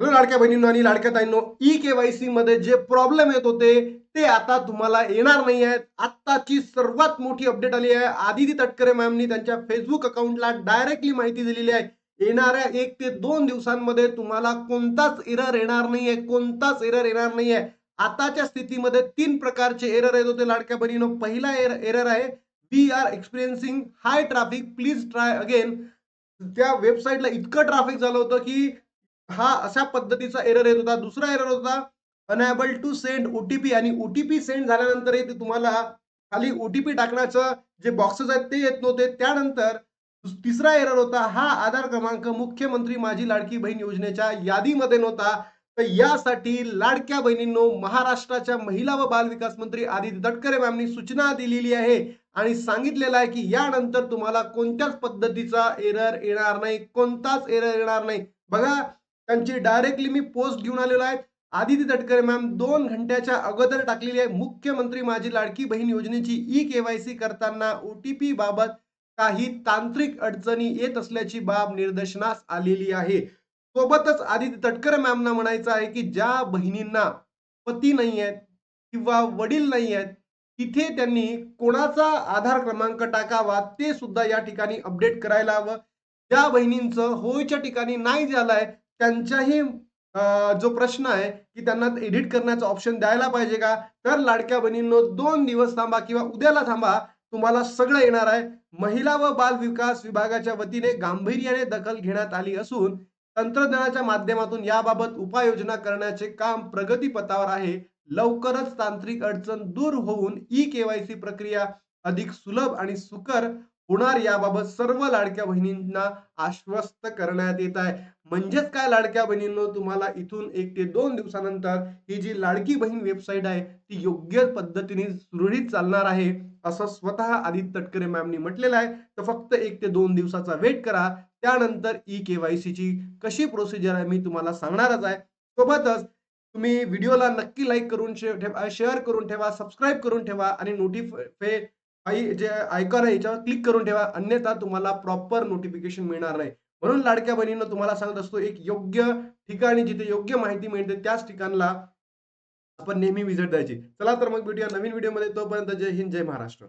Hello लाडक्या बहिणींनो आणि लाडक्या ताईंनो ई केवायसी मध्ये जे प्रॉब्लेम येत होते ते आता तुम्हाला येणार नाही आहेत. आत्ताची सर्वात मोठी अपडेट आली आहे. आदिती तटकरे मॅमनी त्यांच्या फेसबुक अकाउंटला डायरेक्टली माहिती दिलेली आहे. येणाऱ्या एक ते दोन दिवसांमध्ये तुम्हाला कोणताच एरर येणार नाहीये कोणताच एरर येणार नाहीये. आताच्या स्थितीमध्ये तीन प्रकारचे एरर येत होते लाडक्या बहिणीनो. पहिला एर एरर आहे we are experiencing high traffic please try again त्या वेबसाईटला इतकं ट्रॅफिक झालं होतं की हा अशा पद्धतीचा एरर येत होता. दुसरा एरर होता अनएबल टू सेंड ओटीपी आणि ओटीपी सेंड झाल्यानंतर ते तुम्हाला खाली ओटीपी टाकण्याचं जे बॉक्सेस आहेत ते येत नव्हते. त्यानंतर तिसरा एरर होता हा आधार क्रमांक मुख्यमंत्री माझी लाडकी बहीण योजनेच्या यादीमध्ये नव्हता. तर यासाठी लाडक्या बहिणींनो महाराष्ट्राच्या महिला व बाल विकास मंत्री आदिती तटकरे मॅमनी सूचना दिलेली आहे आणि सांगितलेलं आहे की यानंतर तुम्हाला कोणत्याच पद्धतीचा एरर येणार नाही. कोणताच एरर येणार नाही. बघा त्यांची डायरेक्टली मी पोस्ट घेऊन आलेलो आहे आदिती तटकरे मॅम दोन घंट्याच्या अगोदर टाकलेली आहे. मुख्यमंत्री माझी लाडकी बहीण योजनेची ई केवायसी करताना ओटीपी बाबत काही तांत्रिक अडचणी येत असल्याची बाब निदर्शनास आलेली आहे. सोबतच आदिती तटकरे मॅमना म्हणायचं आहे की ज्या बहिणींना पती नाही आहेत किंवा वडील नाही आहेत तिथे त्यांनी कोणाचा आधार क्रमांक टाकावा ते सुद्धा या ठिकाणी अपडेट करायला हवं. ज्या बहिणींचं होयच्या ठिकाणी नाही झालंय त्यांच्याही जो प्रश्न आहे की त्यांना एडिट करण्याचा ऑप्शन द्यायला पाहिजे का? तर लाडक्या बहिणींनो दोन दिवस थांबा किंवा उद्याला थांबा. तुम्हाला सगळं येणार आहे. महिला व बाल विकास विभागाच्या वतीने गांभीर्याने दखल घेण्यात आली असून तंत्रज्ञानाच्या माध्यमातून याबाबत उपाययोजना करण्याचे काम प्रगतीपथावर आहे. लवकरच तांत्रिक अडचण दूर होऊन ई केवायसी प्रक्रिया अधिक सुलभ आणि सुकर होणार याबाबत सर्व लाडक्या बहिणींना आश्वस्त करण्यात येत आहे. म्हणजेच काय लाडक्या बहिणींनो तुम्हाला इथून एक ते दोन दिवसानंतर ही जी लाडकी बहीण वेबसाईट आहे ती योग्य पद्धतीने सुरळीत चालणार आहे असं स्वतः आदित्य तटकरे मॅमनी म्हटलेलं आहे. तर फक्त एक ते दोन दिवसाचा वेट करा. त्यानंतर ई केवायसीची कशी प्रोसिजर आहे मी तुम्हाला सांगणारच आहे. सोबतच तुम्ही व्हिडिओला नक्की लाईक करून शे- ठेवा शेअर करून ठेवा सबस्क्राईब करून ठेवा आणि नोटिफाय जे आयकॉन आहे याच्यावर क्लिक करून ठेवा. अन्यथा तुम्हाला प्रॉपर नोटिफिकेशन मिळणार नाही. म्हणून लाडक्या बहिणींना तुम्हाला सांगत असतो एक योग्य ठिकाणी जिथे योग्य माहिती मिळते त्याच ठिकाणला आपण नेहमी विजिट द्यायची. चला तर मग भेटूया नवीन व्हिडिओमध्ये तोपर्यंत जय हिंद जय महाराष्ट्र.